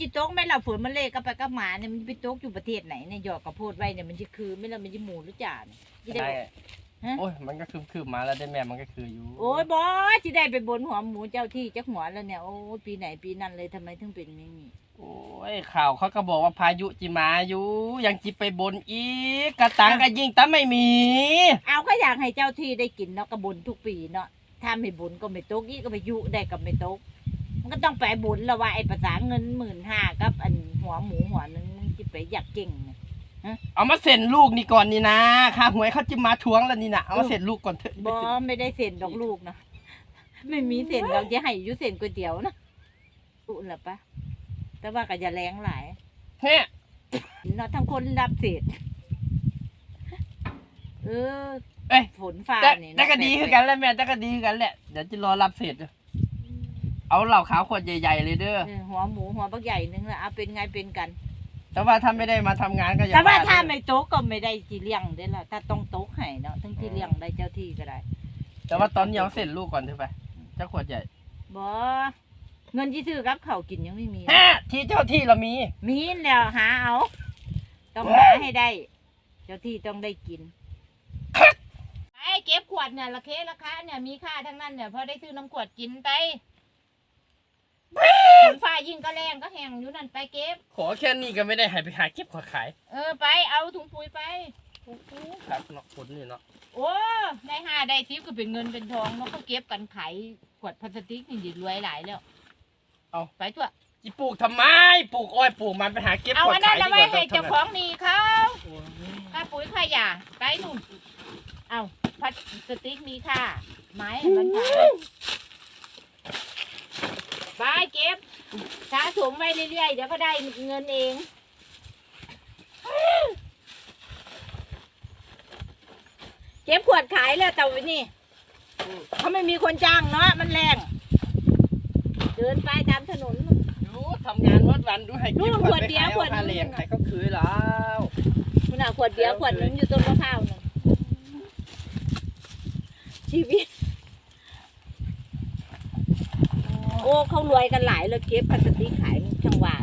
จิตกไหม่เราฝนมันเละก็ไปกับหมาเนี่ยมันไปตกอยู่ประเทศไหนเนี่ยหยอกกับโพดไว้เนี่ยมันจะคือไม่ละมันจะหมูหรือจ่าเนี่ยสิได้ ได้ฮะ โอ้ยมันก็คืบคืบมาแล้วได้แม่มันก็คืออยู่โอ้ยบอสที่ได้ไปบนหัวหมูเจ้าที่จักหัวแล้วเนี่ยโอ้ยปีไหนปีนั้นเลยทำไมถึงเป็นอย่างนี้โอ้ยข่าวเขาก็บอกว่าพายุจิมาอยู่ ยังจิไปบนอีกกระตังก็ยิงแต่ไม่มี เอาก็อยากให้เจ้าที่ได้กินเนาะกระบนทุกปีเนาะถ้าไม่บุญก็ไม่ตกอีกก็ไปยุได้ก็ไม่ตก มันก็ต้องไปบุญแล้วว่าไอ้ภาษาเงินหมื่นห้ากับ อันหัวหมูหัวนึงมันจะไปอยากเก่งเนี่ยเอามาเซ็นลูกนี่ก่อนนี่นะค่าหวยเขาจะมาทวงแล้วนี่นะเอามาเซ็นลูกก่อนเถอะบอไม่ได้เซ็นดอกลูกนะไม่มีเซ็นดอกจะให้อยุเซ็นก๋วยเตี๋ยวนะอุ่นละปะแต่ว่าก็อย่าแรงหลายเฮ้ยเนาะทั้งคนรับเศษเออเอ้ยฝนฟ้าแต่เนี่ยแต่ก็ดีคือกันแหล้วแม่แต่ก็ดีคือกันแหละเดี๋ยวจะรอรับเสร็จอยู่ เอาเหล่าขาวขวดใหญ่ๆเลยเด้อ เออหัวหมูหัวบักใหญ่นึงละเอาเป็นไงเป็นกัน แต่ว่าถ้าไม่ได้มาทำงานก็อย่าแต่ว่าเด้อถ้าไม่โต๊ะก็ไม่ได้จีเลี้ยงได้ละถ้าต้องโต๊ะให้เนาะทั้งที่เลี้ยงได้เจ้าที่ก็ได้แต่ว่าตอนนี้เอาเสร็จลูกก่อนเถอะไปเจ้าขวดใหญ่บอเงินที่ซื้อกับเขาวกินยังไม่มี ฮะที่เจ้าที่เรามี มีแล้วหาเอา ต้องหาให้ได้ เจ้าที่ต้องได้กินไปเก็บขวดเนี่ยราคาราคาเนี่ยมีค่าทั้งนั้นเนี่ยพอได้ซื้อน้ำขวดกินไป ฝนฟ้ายิ่งก็แรงก็แห้งอยู่นั่นไปเก็บ ขอแค่นี้ก็ไม่ได้ให้ไปหาเก็บขอขายเออไปเอาถุงปุ๋ยไปครับเนาะผลนี่เนาะโอ้ได้ห้าได้สิบก็เป็นเงินเป็นทองเนาะเขาเก็บกันขายขวดพลาสติกนี่ดิรวยหลายแล้ว เอาไปทั่วจีปลูกทำไมปลูกอ้อยปลูกมันไปหาเก็บเอาขวดอันนั้ขานยเอาดีไว้กว่าให้เจ้าของหนี่เขาโอ้ยค่าปุ๋ยค่ายาไปนู่นเอาพลาสติกมีค่าไม้มันขายไปเก็บ สะสมไว้เรื่อยๆ เดี๋ยวก็ได้เงินเอง เก็บขวดขายแล้วแต่วันนี้เขาไม่มีคนจ้างเนาะมันแรง เดินไปตามถนน ดูทำงานวัดวันดูให้นู่เก็บนขวดเดียวไปขวดขายนึเอางค่าแรงใครเขาคืนแล้วคุณเอาขวดเดียวขวดนึงอยู่ต้นมะพร้าวนึงชีวิต โอ้เขารวยกันหลายเลยเก็บพลาสติกขายจังหวะ